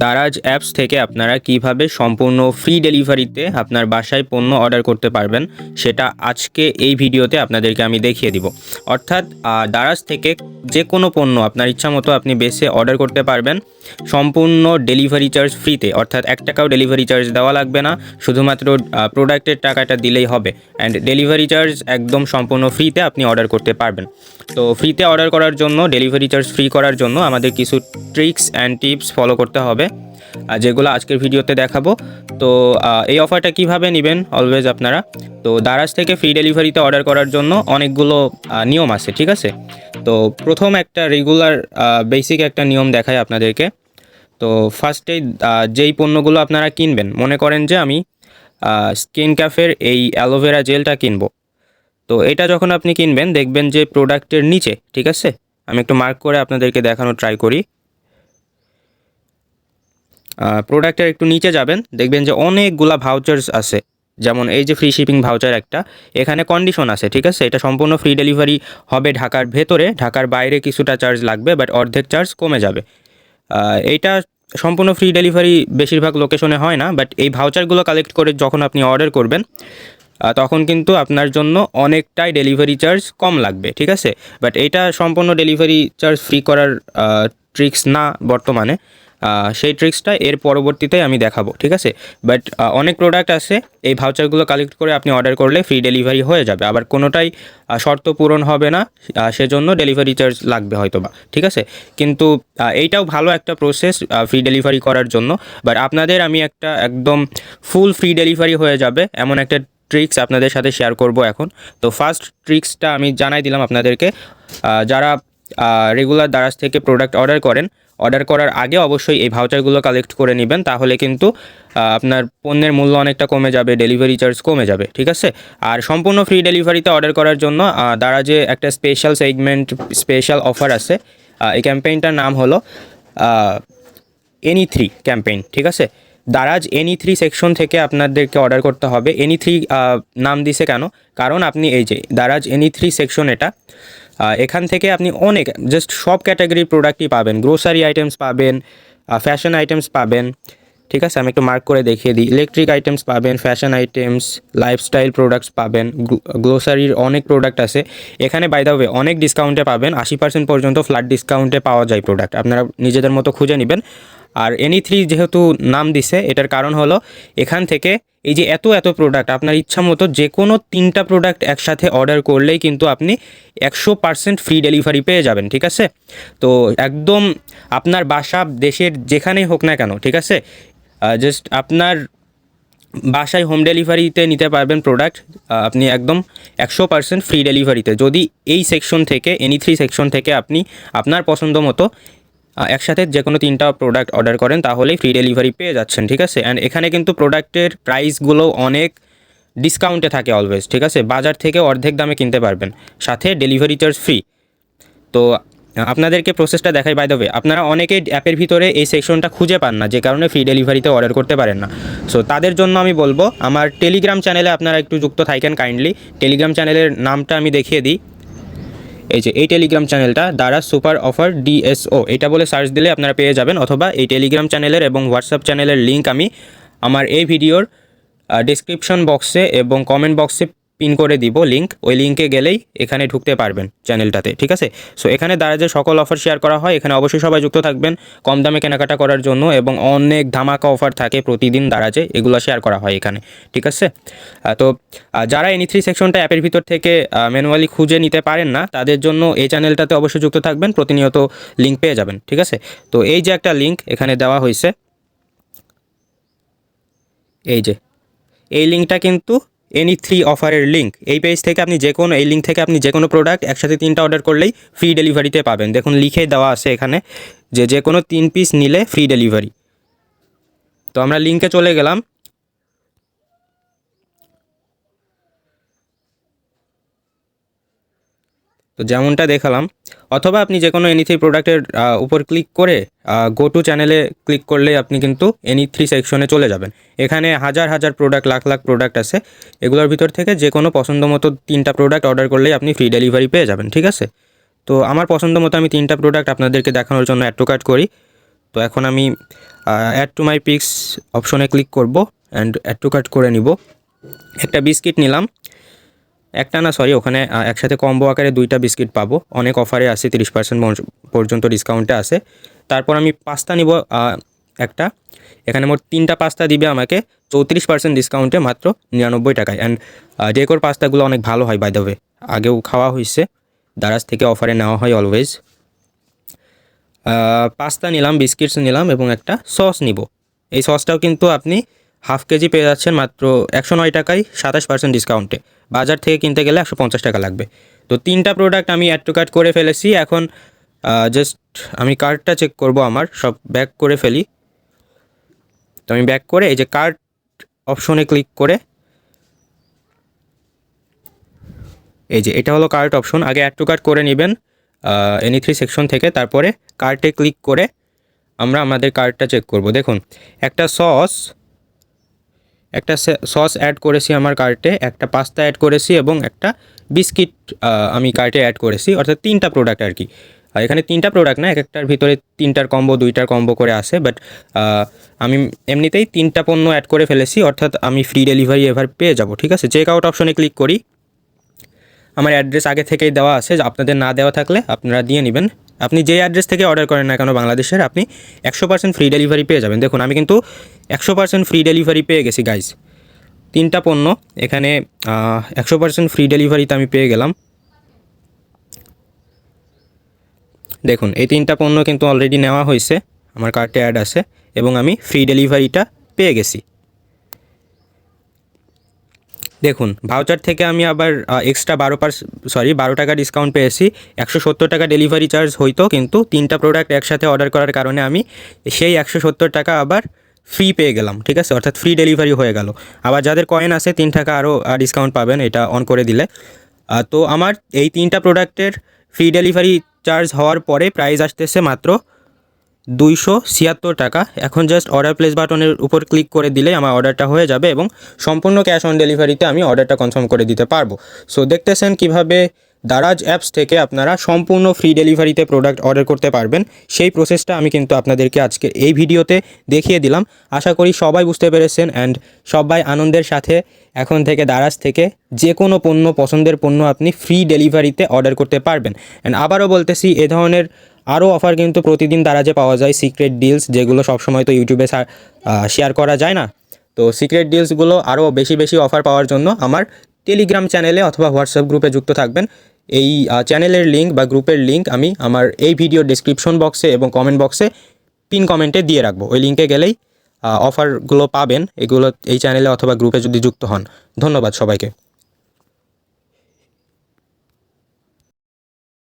Daraz apps থেকে আপনারা কীভাবে সম্পূর্ণ ফ্রি ডেলিভারিতে আপনার বাসায় পণ্য অর্ডার করতে পারবেন, সেটা আজকে এই ভিডিওতে আপনাদেরকে আমি দেখিয়ে দিব। অর্থাৎ দারাজ থেকে যে কোনো পণ্য আপনার ইচ্ছা মতো আপনি বেসে অর্ডার করতে পারবেন। সম্পূর্ণ ডেলিভারি চার্জ ফ্রিতে অর্থাৎ এক টাকাও ডেলিভারি চার্জ দেওয়া লাগবে না, শুধুমাত্র প্রোডাক্টের টাকাটা দিলেই হবে। অ্যান্ড ডেলিভারি চার্জ একদম সম্পূর্ণ ফ্রিতে আপনি অর্ডার করতে পারবেন। তো ফ্রিতে অর্ডার করার জন্য ডেলিভারি চার্জ ফ্রি করার জন্য আমাদের কিছু ট্রিক্স অ্যান্ড টিপস ফলো করতে হবে। যেগুলো আজকের ভিডিওতে দেখাবো। তো এই অফারটা কীভাবে নেবেন অলওয়েজ আপনারা? তো, দারাজ থেকে ফ্রি ডেলিভারিতে অর্ডার করার জন্য অনেকগুলো নিয়ম আছে, ঠিক আছে? তো, প্রথম একটা রেগুলার বেসিক একটা নিয়ম দেখায় আপনাদেরকে। তো ফার্স্টেই যেই পণ্যগুলো আপনারা কিনবেন, মনে করেন যে আমি স্কিন ক্যাফের এই অ্যালোভেরা জেলটা কিনবো। তো, এটা যখন আপনি কিনবেন, দেখবেন যে প্রোডাক্টের নিচে, ঠিক আছে? আমি একটু মার্ক করে আপনাদেরকে দেখানোর ট্রাই করি। প্রোডাক্টের একটু নিচে যাবেন, দেখবেন যে অনেকগুলা ভাউচার্স আছে। যেমন এই যে ফ্রি শিপিং ভাউচার একটা, এখানে কন্ডিশন আছে, ঠিক আছে? এটা সম্পূর্ণ ফ্রি ডেলিভারি হবে ঢাকার ভেতরে, ঢাকার বাইরে কিছুটা চার্জ লাগবে বাট অর্ধেক চার্জ কমে যাবে। এইটা সম্পূর্ণ ফ্রি ডেলিভারি বেশিরভাগ লোকেশনে হয় না বাট এই ভাউচারগুলো কালেক্ট করে যখন আপনি অর্ডার করবেন তখন কিন্তু আপনার জন্য অনেকটাই ডেলিভারি চার্জ কম লাগবে, ঠিক আছে? বাট এইটা সম্পূর্ণ ডেলিভারি চার্জ ফ্রি করার ট্রিক্স না বর্তমানে। সেই ট্রিক্সটা এর পরবর্তীতে আমি দেখাবো, ঠিক আছে? বাট অনেক প্রোডাক্ট আছে, এই ভাউচারগুলো কালেক্ট করে আপনি অর্ডার করলে ফ্রি ডেলিভারি হয়ে যাবে। আবার কোনোটাই শর্ত পূরণ হবে না সেজন্য ডেলিভারি চার্জ লাগবে হয়তো বা ঠিক আছে? কিন্তু এইটাও ভালো একটা প্রসেস ফ্রি ডেলিভারি করার জন্য। বাট আপনাদের আমি একটা একদম ফুল ফ্রি ডেলিভারি হয়ে যাবে, এমন একটা ট্রিক্স আপনাদের সাথে শেয়ার করব এখন। তো ফার্স্ট ট্রিক্সটা আমি জানাই দিলাম আপনাদেরকে। যারা রেগুলার দারাজ থেকে প্রোডাক্ট অর্ডার করেন অর্ডার করার আগে অবশ্যই এই ভাউচারগুলো কালেক্ট করে নেবেন তাহলে কিন্তু আপনার পণ্যের মূল্য অনেকটা কমে যাবে ডেলিভারি চার্জ কমে যাবে ঠিক আছে? আর সম্পূর্ণ ফ্রি ডেলিভারিতে অর্ডার করার জন্য আহ, দারাজে একটা স্পেশাল সেগমেন্ট স্পেশাল অফার আছে এই ক্যাম্পেইনটার নাম হলো এনি থ্রি ক্যাম্পেইন ঠিক আছে? দারাজ এনি থ্রি সেকশন থেকে আপনাদেরকে অর্ডার করতে হবে। এনি থ্রি নাম দিছে কেন? কারণ আপনি এই যে দারাজ এনি থ্রি সেকশন এটা এখান থেকে আপনি অনেক জাস্ট সব ক্যাটাগরির প্রোডাক্টই পাবেন। গ্রোসারি আইটেমস পাবেন ফ্যাশন আইটেমস পাবেন, ঠিক আছে? আমি একটু মার্ক করে দেখিয়ে দিই। ইলেকট্রিক আইটেমস পাবেন ফ্যাশন আইটেমস লাইফস্টাইল প্রোডাক্টস পাবেন গ্লোসারির অনেক প্রোডাক্ট আছে। এখানে বাই ওয়ে অনেক ডিসকাউন্টে পাবেন। আশি পার্সেন্ট পর্যন্ত ফ্ল্যাট ডিসকাউন্টে পাওয়া যায় প্রোডাক্ট আপনারা নিজেদের মতো খুঁজে নেবেন। আর এনি থ্রি যেহেতু নাম দিছে, এটার কারণ হলো, এখান থেকে এই যে এত এত প্রোডাক্ট আপনার ইচ্ছা মতো যে কোনো তিনটা প্রোডাক্ট একসাথে অর্ডার করলেই কিন্তু আপনি একশো পার্সেন্ট ফ্রি ডেলিভারি পেয়ে যাবেন, ঠিক আছে? তো একদম আপনার বাসা, দেশের যেখানেই হোক না কেন, ঠিক আছে? জাস্ট আপনার বাসায় হোম ডেলিভারিতে নিতে পারবেন প্রোডাক্ট আপনি একদম একশো পার্সেন্ট ফ্রি ডেলিভারিতে যদি এই সেকশন থেকে এনি থ্রি সেকশন থেকে আপনি আপনার পছন্দ মতো একসাথে যে কোনো তিনটা প্রোডাক্ট অর্ডার করেন, তাহলেই ফ্রি ডেলিভারি পেয়ে যাচ্ছেন, ঠিক আছে? অ্যান্ড এখানে কিন্তু প্রোডাক্টের প্রাইসগুলো অনেক ডিসকাউন্টে থাকে অলওয়েজ ঠিক আছে? বাজার থেকে অর্ধেক দামে কিনতে পারবেন, সাথে ডেলিভারি চার্জ ফ্রি তো আপনাদেরকে প্রসেসটা দেখাই বাই দেবে আপনারা অনেকে অ্যাপের ভিতরে এই সেকশনটা খুঁজে পান না, যে কারণে ফ্রি ডেলিভারিতে অর্ডার করতে পারেন না। সো তাদের জন্য আমি বলব, আমার টেলিগ্রাম চ্যানেলে আপনারা একটু যুক্ত থাকেন কাইন্ডলি টেলিগ্রাম চ্যানেলের নামটা আমি দেখিয়ে দিই। এই যে এই টেলিগ্রাম চ্যানেলটা দ্বারা সুপার অফার ডিএসও এটা বলে সার্চ দিলে আপনারা পেয়ে যাবেন অথবা এই টেলিগ্রাম চ্যানেলের এবং হোয়াটসঅ্যাপ চ্যানেলের লিঙ্ক আমি আমার এই ভিডিওর ডিসক্রিপশন বক্সে এবং কমেন্ট বক্সে পিন করে দিব লিঙ্ক ওই লিঙ্কে গেলেই এখানে ঢুকতে পারবেন চ্যানেলটাতে ঠিক আছে? সো এখানে দ্বারা যে সকল অফার শেয়ার করা হয়, এখানে অবশ্যই সবাই যুক্ত থাকবেন কম দামে কেনাকাটা করার জন্য এবং অনেক ধামাকা অফার থাকে প্রতিদিন দারাজে এগুলো শেয়ার করা হয় এখানে, ঠিক আছে? তো যারা এনি থ্রি সেকশনটা অ্যাপের ভিতর থেকে ম্যানুয়ালি খুঁজে নিতে পারেন না, তাদের জন্য এই চ্যানেলটাতে অবশ্যই যুক্ত থাকবেন, প্রতিনিয়ত লিঙ্ক পেয়ে যাবেন, ঠিক আছে? তো, এই যে একটা লিঙ্ক এখানে দেওয়া হয়েছে, এই যে, এই লিঙ্কটা কিন্তু এনি থ্রি অফারের লিঙ্ক এই পেজ থেকে আপনি যে কোনো এই লিঙ্ক থেকে আপনি যে কোনো প্রোডাক্ট একসাথে তিনটা অর্ডার করলেই ফ্রি ডেলিভারিতে পাবেন। দেখুন, লিখে দেওয়া আছে এখানে যে যে কোনো তিন পিস নিলে ফ্রি ডেলিভারি তো আমরা লিঙ্কে চলে গেলাম। তো যেমনটা দেখালাম, অথবা আপনি যে কোনো এনি থ্রি প্রোডাক্টের উপর ক্লিক করে গো টু চ্যানেলে ক্লিক করলে আপনি কিন্তু এনি থ্রি সেকশনে চলে যাবেন। এখানে হাজার হাজার প্রোডাক্ট লাখ লাখ প্রোডাক্ট আছে। এগুলোর ভিতর থেকে যে কোনো পছন্দ মতো তিনটা প্রোডাক্ট অর্ডার করলেই আপনি ফ্রি ডেলিভারি পেয়ে যাবেন, ঠিক আছে? তো আমার পছন্দ মতো আমি তিনটা প্রোডাক্ট আপনাদেরকে দেখানোর জন্য অ্যাড টু কার্ট করি। তো এখন আমি অ্যাড টু মাই পিক্স অপশনে ক্লিক করব অ্যান্ড অ্যাড টু কাট করে নিব। একটা বিস্কিট নিলাম। একটা না সরি ওখানে একসাথে কম্বো আকারে দুইটা বিস্কিট পাবো। অনেক অফারে আছে, তিরিশ পার্সেন্ট পর্যন্ত ডিসকাউন্টে আছে। তারপর আমি পাস্তা নিব একটা। এখানে মোট তিনটা পাস্তা দিবে আমাকে, চৌত্রিশ পার্সেন্ট ডিসকাউন্টে মাত্র নিরানব্বই টাকায়। অ্যান্ড ডেকোর পাস্তাগুলো অনেক ভালো হয় বাই দ্য আগেও খাওয়া হয়েছে দারাজ থেকে অফারে নেওয়া হয় অলওয়েজ পাস্তা নিলাম বিস্কিটস নিলাম এবং একটা সস নিব। এই সসটাও কিন্তু আপনি হাফ কেজি পেয়ে যাচ্ছেন মাত্র একশো নয় টাকায় সাতাশ পার্সেন্ট ডিসকাউন্টে বাজার থেকে কিনতে গেলে একশো পঞ্চাশ টাকা লাগবে। তো তিনটা প্রোডাক্ট আমি অ্যাড টু কার্ট করে ফেলেছি। এখন জাস্ট আমি কার্ডটা চেক করব আমার। সব ব্যাক করে ফেলি। তো আমি ব্যাক করে এই যে কার্ড অপশনে ক্লিক করে এই যে এটা হলো কার্ট অপশন আগে অ্যাড টু কার্ট করে নেবেন এনি থ্রি সেকশন থেকে। তারপরে কার্টে ক্লিক করে আমরা আমাদের কার্ডটা চেক করব। দেখুন, একটা সস একটা সস অ্যাড করেছি আমার কার্টে একটা পাস্তা অ্যাড করেছি এবং একটা বিস্কিট আমি কার্টে অ্যাড করেছি, অর্থাৎ তিনটা প্রোডাক্ট আর কি। আর এখানে তিনটা প্রোডাক্ট না এক একটার ভিতরে তিনটার কম্বো দুইটার কম্বো করে আসে বাট আমি এমনিতেই তিনটা পণ্য অ্যাড করে ফেলেছি, অর্থাৎ আমি ফ্রি ডেলিভারি এবার পেয়ে যাব, ঠিক আছে? চেক আউট অপশনে ক্লিক করি। আমার অ্যাড্রেস আগে থেকেই দেওয়া আছে, যে আপনাদের না দেওয়া থাকলে আপনারা দিয়ে নেবেন। আপনি যে অ্যাড্রেস থেকে অর্ডার করেন না কেন বাংলাদেশের, আপনি একশো পার্সেন্ট ফ্রি ডেলিভারি পেয়ে যাবেন। দেখুন, আমি কিন্তু একশো পার্সেন্ট ফ্রি ডেলিভারি পেয়ে গেছি গাইজ তিনটা পণ্য, এখানে একশো পার্সেন্ট ফ্রি ডেলিভারিতে আমি পেয়ে গেলাম। দেখুন, এই তিনটা পণ্য কিন্তু অলরেডি নেওয়া হয়েছে, আমার কার্টে অ্যাড আছে, এবং আমি ফ্রি ডেলিভারিটা পেয়ে গেছি। দেখুন ভাউচার থেকে আমি আবার এক্সট্রা বারো পার্স সরি বারো টাকা ডিসকাউন্ট পেয়েছি। একশো সত্তর টাকা ডেলিভারি চার্জ হইতো, কিন্তু তিনটা প্রোডাক্ট একসাথে অর্ডার করার কারণে আমি সেই একশো সত্তর টাকা আবার ফ্রি পেয়ে গেলাম, ঠিক আছে? অর্থাৎ ফ্রি ডেলিভারি হয়ে গেল। আবার যাদের কয়েন আছে, তিন টাকা আরও ডিসকাউন্ট পাবেন, এটা অন করে দিলে। তো আমার এই তিনটা প্রোডাক্টের ফ্রি ডেলিভারি চার্জ হওয়ার পরে প্রাইস আসতেছে মাত্র দুইশো ছিয়াত্তর টাকা। এখন জাস্ট অর্ডার প্লেস বাটনের উপর ক্লিক করে দিলে আমার অর্ডারটা হয়ে যাবে এবং সম্পূর্ণ ক্যাশ অন ডেলিভারিতে আমি অর্ডারটা কনফার্ম করে দিতে পারব। সো দেখতেছেন কীভাবে দারাজ অ্যাপস থেকে আপনারা সম্পূর্ণ ফ্রি ডেলিভারিতে প্রোডাক্ট অর্ডার করতে পারবেন। সেই প্রসেসটা আমি কিন্তু আপনাদেরকে আজকে এই ভিডিওতে দেখিয়ে দিলাম। আশা করি সবাই বুঝতে পেরেছেন অ্যান্ড সবাই আনন্দের সাথে এখন থেকে দারাজ থেকে যে কোনো পণ্য, পছন্দের পণ্য আপনি ফ্রি ডেলিভারিতে অর্ডার করতে পারবেন। অ্যান্ড আবারও বলতেছি, এ ধরনের আরও অফার কিন্তু প্রতিদিন তারা যে পাওয়া যায় সিক্রেট ডিলস, যেগুলো সবসময় তো ইউটিউবে শেয়ার করা যায় না। তো সিক্রেট ডিলসগুলো আরও বেশি বেশি অফার পাওয়ার জন্য আমার টেলিগ্রাম চ্যানেলে অথবা হোয়াটসঅ্যাপ গ্রুপে যুক্ত থাকবেন। এই চ্যানেলের লিঙ্ক বা গ্রুপের লিঙ্ক আমি আমার এই ভিডিও ডিসক্রিপশন বক্সে এবং কমেন্ট বক্সে পিন কমেন্টে দিয়ে রাখব। ওই লিঙ্কে গেলেই অফারগুলো পাবেন। এগুলো এই চ্যানেলে অথবা গ্রুপে যদি যুক্ত হন। ধন্যবাদ সবাইকে।